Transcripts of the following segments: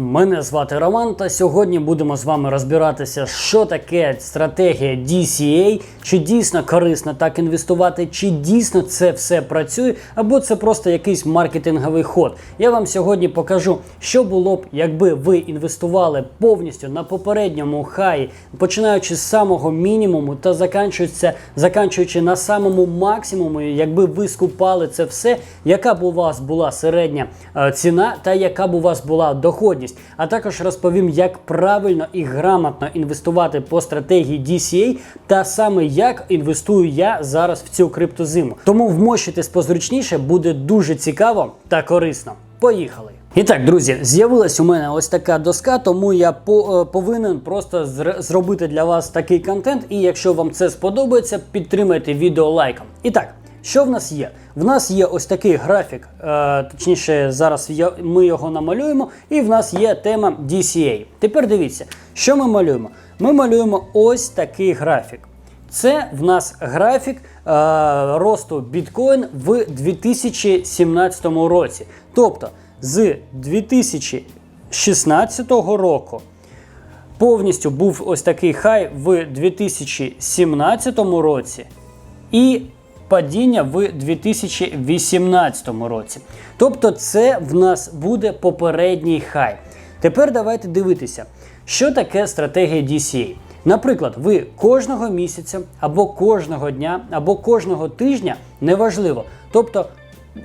Мене звати Роман, та сьогодні будемо з вами розбиратися, що таке стратегія DCA, чи дійсно корисно так інвестувати, чи дійсно це все працює, або це просто якийсь маркетинговий ход. Я вам сьогодні покажу, що було б, якби ви інвестували повністю на попередньому хаї, починаючи з самого мінімуму та заканчується, заканчуючи на самому максимуму, якби ви скупали це все, яка б у вас була середня е, ціна та яка б у вас була доходність. А також розповім, як правильно і грамотно інвестувати по стратегії DCA, та саме як інвестую я зараз в цю криптозиму. Тому вмощуйтесь позручніше, буде дуже цікаво та корисно. Поїхали! І так, друзі, з'явилась у мене ось така доска, тому я по, е, повинен просто зр- зробити для вас такий контент. І якщо вам це сподобається, підтримайте відео лайком. І так, що в нас є? В нас є ось такий графік, е, точніше, зараз я, ми його намалюємо, і в нас є тема DCA. Тепер дивіться, що ми малюємо? Ми малюємо ось такий графік. Це в нас графік е, росту біткоін в 2017 році. Тобто з 2016 року повністю був ось такий хай в 2017 році і падіння в 2018 році. Тобто, це в нас буде попередній хай. Тепер давайте дивитися, що таке стратегія DCA. Наприклад, ви кожного місяця або кожного дня, або кожного тижня, неважливо. Тобто,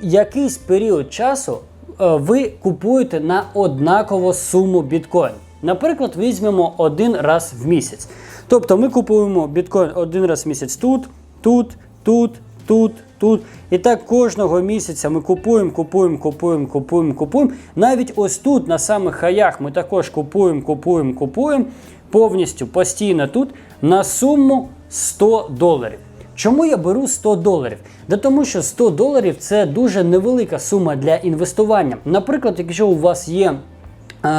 якийсь період часу е, ви купуєте на однакову суму біткоін. Наприклад, візьмемо один раз в місяць. Тобто ми купуємо біткоін один раз в місяць тут, тут, тут, тут, тут. І так кожного місяця ми купуємо, купуємо, купуємо, купуємо, купуємо. Навіть ось тут, на самих хаях, ми також купуємо, купуємо, купуємо. Повністю постійно тут на суму 100 доларів. Чому я беру 100 доларів? Да тому що 100 доларів це дуже невелика сума для інвестування. Наприклад, якщо у вас є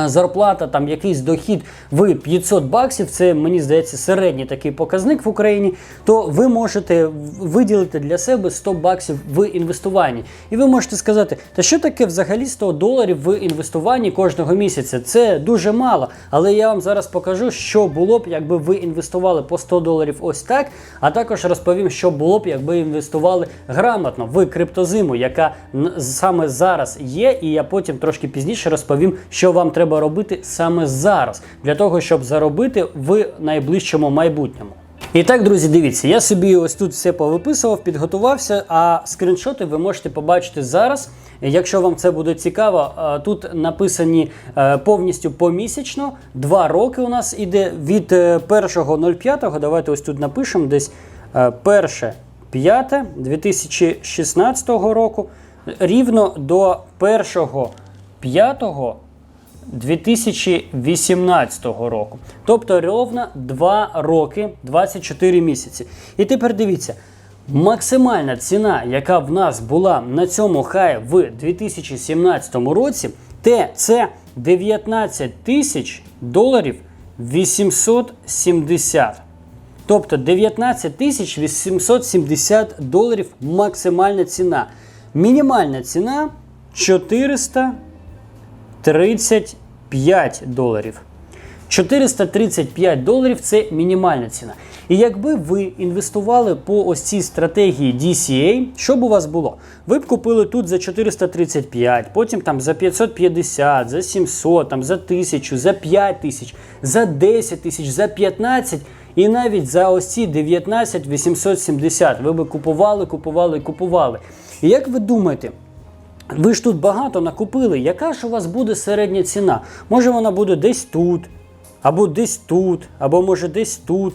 зарплата, там якийсь дохід в 500 баксів, це мені здається середній такий показник в Україні, то ви можете виділити для себе 100 баксів в інвестуванні. І ви можете сказати, та що таке взагалі 100 доларів в інвестуванні кожного місяця? Це дуже мало. Але я вам зараз покажу, що було б, якби ви інвестували по 100 доларів ось так, а також розповім, що було б, якби інвестували грамотно в криптозиму, яка саме зараз є, і я потім трошки пізніше розповім, що вам треба робити саме зараз, для того, щоб заробити в найближчому майбутньому. І так, друзі, дивіться, я собі ось тут все повиписував, підготувався, а скріншоти ви можете побачити зараз. Якщо вам це буде цікаво, е, тут написані е, повністю помісячно. Два роки у нас іде від е, 1.05, давайте ось тут напишемо десь е, 1.5 2016 року, рівно до 1.5 2018 року. Тобто ровно 2 роки 24 місяці. І тепер дивіться. Максимальна ціна, яка в нас була на цьому хаї в 2017 році, те це 19 тисяч доларів 870. Тобто 19 тисяч 870 доларів максимальна ціна. Мінімальна ціна 400 35 доларів. 435 доларів це мінімальна ціна. І якби ви інвестували по ось цій стратегії DCA, що б у вас було? Ви б купили тут за 435, потім там за 550, за 700, там за 1000, за 5000, за 10 тисяч, за 15 і навіть за ось ці 19 870 ви би купували, купували, купували. І як ви думаєте, ви ж тут багато накупили. Яка ж у вас буде середня ціна? Може вона буде десь тут, або десь тут, або може десь тут.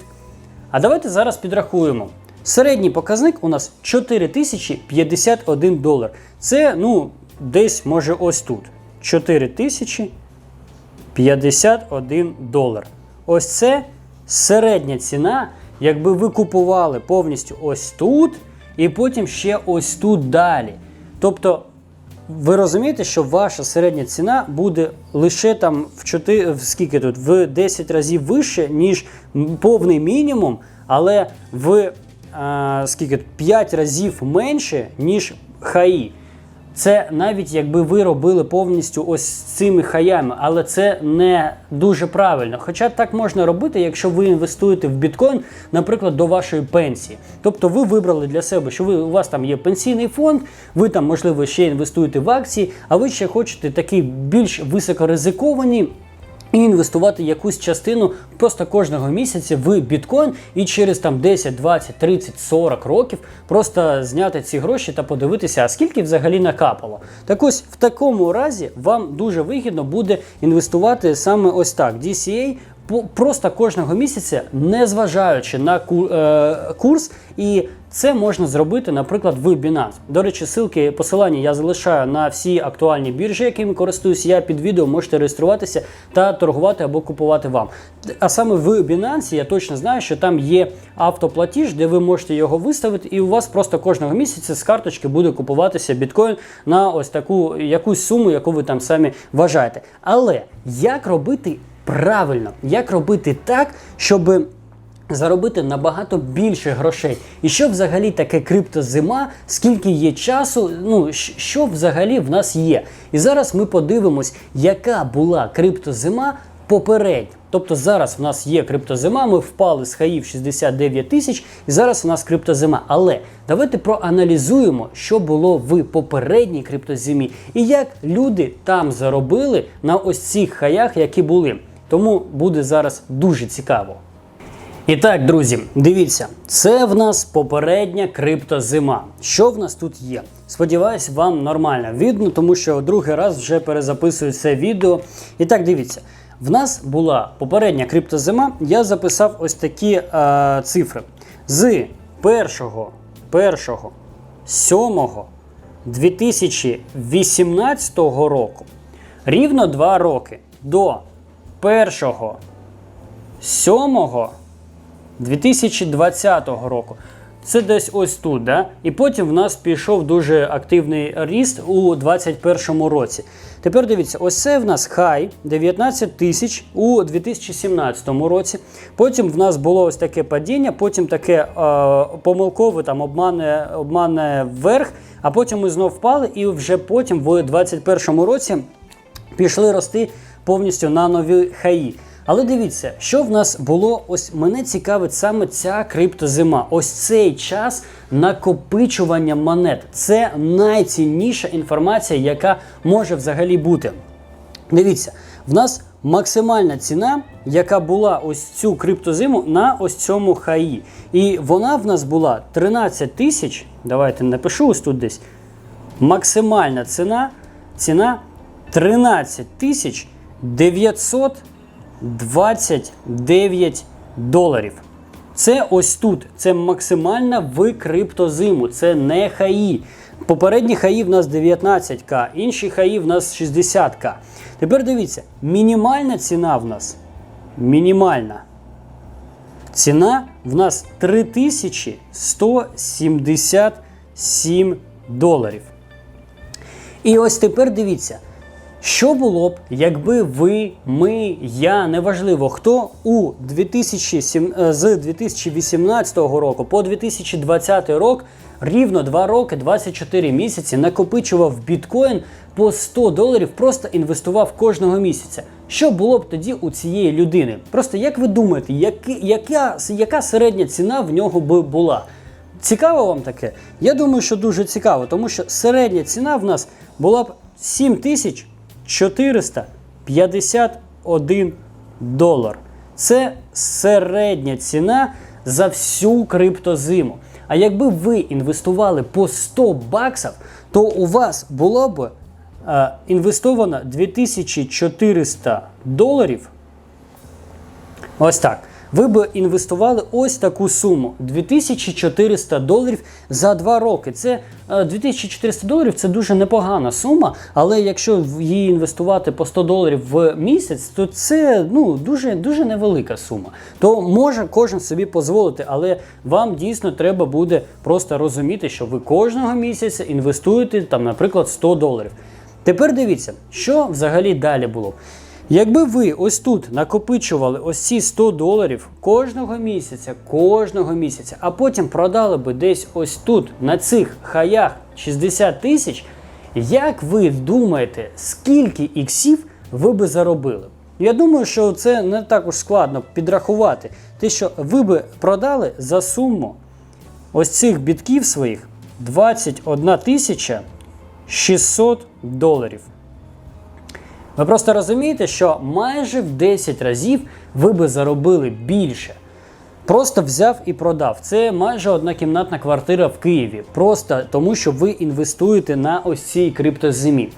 А давайте зараз підрахуємо. Середній показник у нас 4051 долар. Це, ну, десь може ось тут. 4051 долар. Ось це середня ціна, якби ви купували повністю ось тут, і потім ще ось тут далі. Тобто ви розумієте, що ваша середня ціна буде лише там в 4, в скільки тут, в 10 разів вище, ніж повний мінімум, але в а, скільки, 5 разів менше, ніж хаї. Це навіть якби ви робили повністю ось цими хаями, але це не дуже правильно. Хоча так можна робити, якщо ви інвестуєте в біткоін, наприклад, до вашої пенсії. Тобто ви вибрали для себе, що ви у вас там є пенсійний фонд, ви там можливо ще інвестуєте в акції, а ви ще хочете такі більш високоризиковані. І інвестувати якусь частину просто кожного місяця в біткоін і через там 10, 20, 30, 40 років просто зняти ці гроші та подивитися, а скільки взагалі накапало. Так ось в такому разі вам дуже вигідно буде інвестувати саме ось так. DCA просто кожного місяця, не зважаючи на е, курс, і це можна зробити, наприклад, в Binance. До речі, ссылки, посилання я залишаю на всі актуальні біржі, якими користуюсь я під відео. Можете реєструватися та торгувати або купувати вам. А саме в Binance я точно знаю, що там є автоплатіж, де ви можете його виставити, і у вас просто кожного місяця з карточки буде купуватися біткоін на ось таку якусь суму, яку ви там самі вважаєте. Але як робити правильно, як робити так, щоб заробити набагато більше грошей. І що взагалі таке криптозима, скільки є часу, ну що взагалі в нас є. І зараз ми подивимось, яка була криптозима попередньо. Тобто зараз в нас є криптозима, ми впали з хаїв 69 тисяч, і зараз у нас криптозима. Але давайте проаналізуємо, що було в попередній криптозимі, і як люди там заробили на ось цих хаях, які були. Тому буде зараз дуже цікаво. І так, друзі, дивіться, це в нас попередня криптозима. Що в нас тут є? Сподіваюсь, вам нормально видно, тому що другий раз вже перезаписую це відео. І так, дивіться, в нас була попередня криптозима. Я записав ось такі е, цифри. З 1, 1, 7 2018 року рівно 2 роки до 1 7 2020 року. Це десь ось тут, да? і потім в нас пішов дуже активний ріст у 2021 році. Тепер дивіться, ось це в нас хай 19 тисяч у 2017 році. Потім в нас було ось таке падіння, потім таке е, помилкове там обмане, обмане вверх, а потім ми знов впали, і вже потім в 2021 році пішли рости повністю на нові хаї. Але дивіться, що в нас було. Ось мене цікавить саме ця криптозима. Ось цей час накопичування монет. Це найцінніша інформація, яка може взагалі бути. Дивіться, в нас максимальна ціна, яка була ось цю криптозиму на ось цьому хаї. І вона в нас була 13 тисяч. Давайте напишу ось тут десь. Максимальна ціна, ціна 13 тисяч 929 доларів. Це ось тут. Це максимальна в криптозиму. Це не хаї. Попередні хаї в нас 19к, інші хаї в нас 60к. Тепер дивіться, мінімальна ціна в нас. Мінімальна. Ціна в нас 3177 доларів. І ось тепер дивіться, що було б, якби ви, ми, я, неважливо хто у 2007, е, з 2018 року по 2020 рік рівно 2 роки, 24 місяці накопичував біткоін по 100 доларів, просто інвестував кожного місяця. Що було б тоді у цієї людини? Просто як ви думаєте, які, яка, яка середня ціна в нього би була? Цікаво вам таке? Я думаю, що дуже цікаво, тому що середня ціна в нас була б 7451 долар. Це середня ціна за всю криптозиму. А якби ви інвестували по 100 баксів, то у вас було б е, інвестовано 2400 доларів Ось так. Ви б інвестували ось таку суму 2400 доларів за 2 роки. Це е, 2400 доларів це дуже непогана сума, але якщо її інвестувати по 100 доларів в місяць, то це ну, дуже, дуже невелика сума. То може кожен собі дозволити, але вам дійсно треба буде просто розуміти, що ви кожного місяця інвестуєте там, наприклад, 100 доларів. Тепер дивіться, що взагалі далі було. Якби ви ось тут накопичували ось ці 100 доларів кожного місяця, кожного місяця, а потім продали би десь ось тут, на цих хаях 60 тисяч, Як ви думаєте, скільки іксів ви би заробили? Я думаю, що це не так уж складно підрахувати. Те, що ви би продали за суму ось цих бітків своїх 21 тисяча 600 доларів. Ви просто розумієте, що майже в 10 разів ви би заробили більше. Просто взяв і продав. Це майже однакімнатна квартира в Києві. Просто тому, що ви інвестуєте на ось цій криптозимі.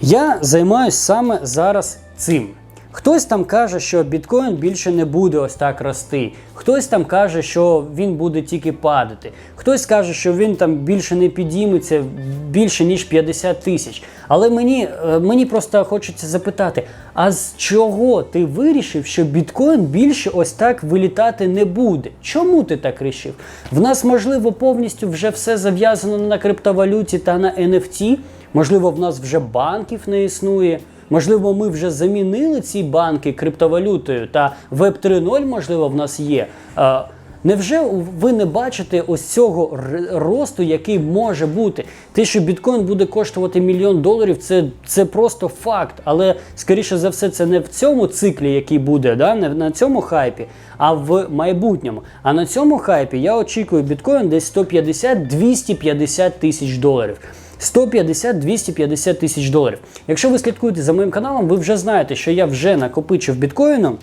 Я займаюся саме зараз цим. Хтось там каже, що біткоін більше не буде ось так рости. Хтось там каже, що він буде тільки падати. Хтось каже, що він там більше не підійметься більше ніж 50 тисяч. Але мені, е, мені просто хочеться запитати: а з чого ти вирішив, що біткоін більше ось так вилітати не буде? Чому ти так вирішив? В нас можливо повністю вже все зав'язано на криптовалюті та на NFT. Можливо, в нас вже банків не існує. Можливо, ми вже замінили ці банки криптовалютою та Web 3.0, можливо, в нас є. Невже ви не бачите ось цього росту, який може бути? Те, що біткоін буде коштувати мільйон доларів, це, це просто факт. Але скоріше за все, це не в цьому циклі, який буде, да? не на цьому хайпі, а в майбутньому. А на цьому хайпі я очікую біткоін десь 150-250 тисяч доларів. 150-250 тисяч доларів. Якщо ви слідкуєте за моїм каналом, ви вже знаєте, що я вже накопичив біткоїну.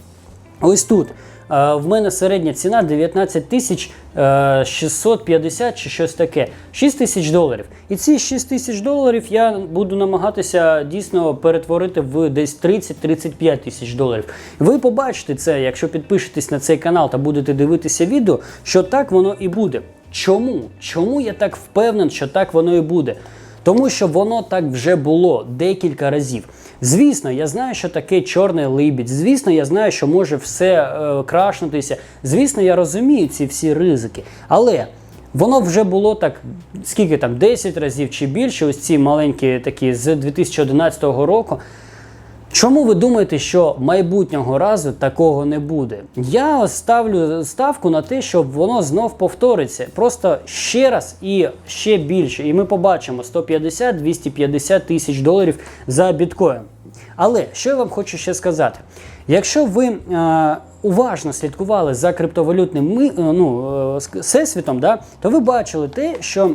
Ось тут. е, В мене середня ціна 19 тисяч е, 650 чи щось таке. 6 тисяч доларів. І ці 6 тисяч доларів я буду намагатися дійсно перетворити в десь 30-35 тисяч доларів. Ви побачите це, якщо підпишетесь на цей канал та будете дивитися відео, що так воно і буде. Чому? Чому я так впевнений, що так воно і буде? Тому що воно так вже було декілька разів. Звісно, я знаю, що таке чорний либідь. Звісно, я знаю, що може все е, крашнутися. Звісно, я розумію ці всі ризики. Але воно вже було так, скільки там, 10 разів чи більше, ось ці маленькі такі з 2011 року. Чому ви думаєте, що майбутнього разу такого не буде? Я ставлю ставку на те, що воно знов повториться. Просто ще раз і ще більше. І ми побачимо 150-250 тисяч доларів за біткоін. Але що я вам хочу ще сказати? Якщо ви е, уважно слідкували за криптовалютним ми, е, ну, е, всесвітом, да, то ви бачили те, що,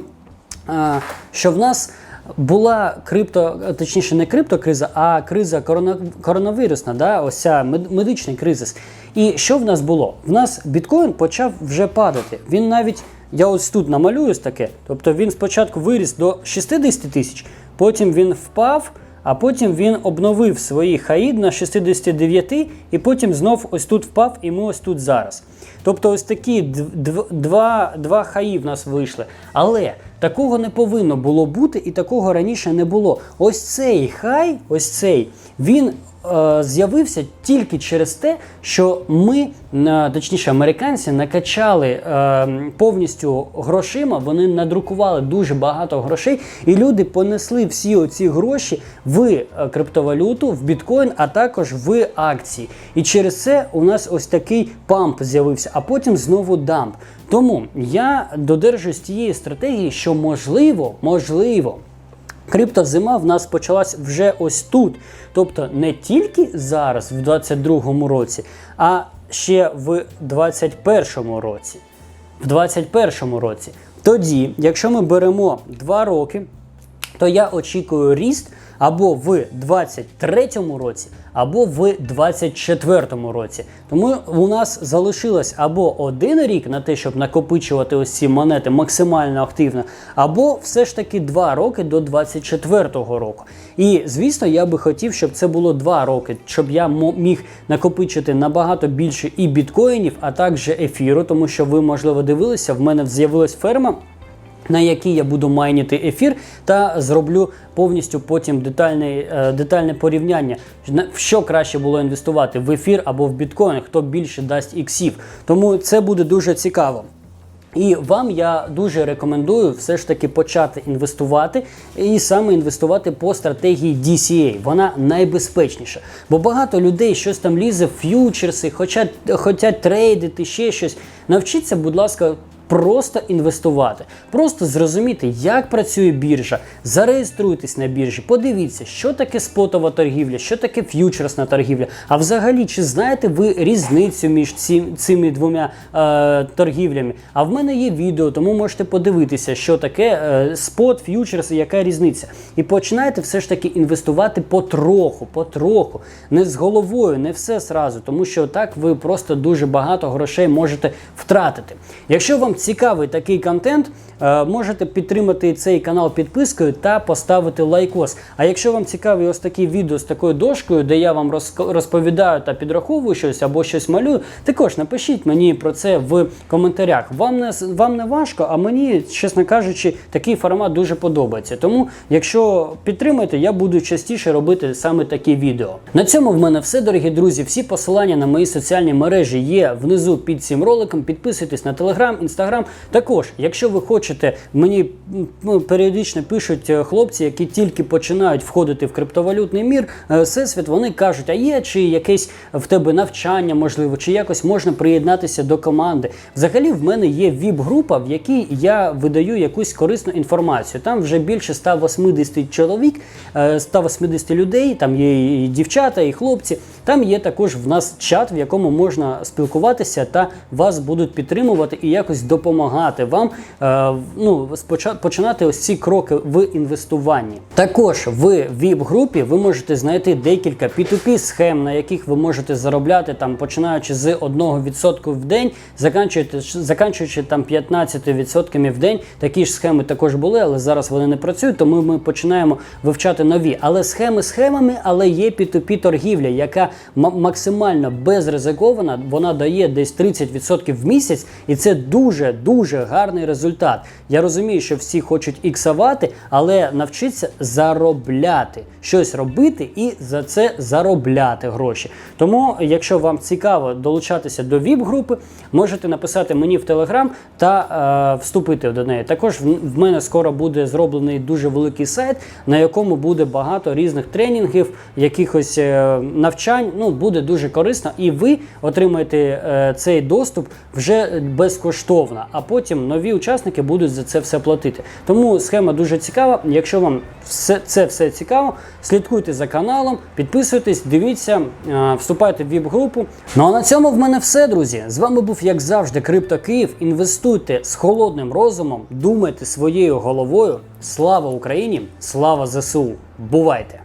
е, що в нас була крипто, точніше, не криптокриза, а криза корона, коронавірусна, да, ось ця мед- медичний кризис. І що в нас було? В нас біткоін почав вже падати. Він навіть, я ось тут намалююсь таке. Тобто він спочатку виріс до 60 тисяч, потім він впав. А потім він обновив свої хаї на 69 і потім знов ось тут впав, і ми ось тут зараз. Тобто ось такі дв- дв- два, два хаї в нас вийшли. Але такого не повинно було бути, і такого раніше не було. Ось цей хай, ось цей, він з'явився тільки через те, що ми, точніше, американці, накачали е, повністю грошима, вони надрукували дуже багато грошей, і люди понесли всі оці гроші в е, криптовалюту, в біткоін, а також в акції. І через це у нас ось такий памп з'явився, а потім знову дамп. Тому я додержуюсь тієї стратегії, що можливо, можливо. Криптозима в нас почалась вже ось тут. Тобто не тільки зараз, в 22-му році, а ще в 21-му році. В 21-му році. Тоді, якщо ми беремо 2 роки, то я очікую ріст або в 23-му році, або в 24-му році. Тому у нас залишилось або один рік на те, щоб накопичувати ось ці монети максимально активно, або все ж таки 2 роки до 24-го року. І звісно, я би хотів, щоб це було 2 роки, щоб я міг накопичити набагато більше і біткоїнів, а також ефіру, тому що ви, можливо, дивилися, в мене з'явилась ферма на якій я буду майнити ефір, та зроблю повністю потім детальне, детальне порівняння, в що краще було інвестувати в ефір або в біткоін, хто більше дасть іксів. Тому це буде дуже цікаво. І вам я дуже рекомендую все ж таки почати інвестувати і саме інвестувати по стратегії DCA. Вона найбезпечніша. Бо багато людей щось там лізе в ф'ючерси, хочуть, хочуть трейдити, ще щось. Навчіться, будь ласка, просто інвестувати, просто зрозуміти, як працює біржа, зареєструйтесь на біржі, подивіться, що таке спотова торгівля, що таке ф'ючерсна торгівля. А взагалі, чи знаєте ви різницю між ці, цими двома е, торгівлями? А в мене є відео, тому можете подивитися, що таке е, спот, ф'ючерс і яка різниця. І починайте все ж таки інвестувати потроху, потроху, не з головою, не все зразу, тому що так ви просто дуже багато грошей можете втратити. Якщо вам цікавий такий контент, е, можете підтримати цей канал підпискою та поставити лайкос. А якщо вам цікаві ось такі відео з такою дошкою, де я вам розповідаю та підраховую щось або щось малюю, також напишіть мені про це в коментарях. Вам не вам не важко, а мені, чесно кажучи, такий формат дуже подобається. Тому, якщо підтримаєте, я буду частіше робити саме такі відео. На цьому в мене все, дорогі друзі. Всі посилання на мої соціальні мережі є внизу під цим роликом. Підписуйтесь на телеграм, інстаграм. Також, якщо ви хочете, мені ну, періодично пишуть е, хлопці, які тільки починають входити в криптовалютний мір, е, всесвіт, вони кажуть, а є чи якесь в тебе навчання, можливо, чи якось можна приєднатися до команди. Взагалі, в мене є віп-група, в якій я видаю якусь корисну інформацію. Там вже більше 180 чоловік, е, 180 людей, там є і дівчата, і хлопці. Там є також в нас чат, в якому можна спілкуватися та вас будуть підтримувати і якось допомагати вам е, ну, починати ось ці кроки в інвестуванні. Також в ВІП-групі ви можете знайти декілька P2P схем, на яких ви можете заробляти там, починаючи з 1% в день, заканчуючи, заканчуючи там 15% в день. Такі ж схеми також були, але зараз вони не працюють, тому ми починаємо вивчати нові. Але схеми схемами, але є P2P торгівля, яка максимально безризикована. Вона дає десь 30% в місяць, і це дуже дуже гарний результат. Я розумію, що всі хочуть іксувати, але навчитися заробляти, щось робити і за це заробляти гроші. Тому, якщо вам цікаво долучатися до ВІП-групи, можете написати мені в Телеграм та е, вступити до неї. Також в мене скоро буде зроблений дуже великий сайт, на якому буде багато різних тренінгів, якихось е, навчань. Ну буде дуже корисно, і ви отримаєте е, цей доступ вже безкоштовно. А потім нові учасники будуть за це все платити. Тому схема дуже цікава. Якщо вам все це все цікаво, слідкуйте за каналом, підписуйтесь, дивіться, е, вступайте в віп-групу. Ну а на цьому в мене все, друзі. З вами був як завжди Крипто Київ. Інвестуйте з холодним розумом, думайте своєю головою. Слава Україні! Слава ЗСУ! Бувайте!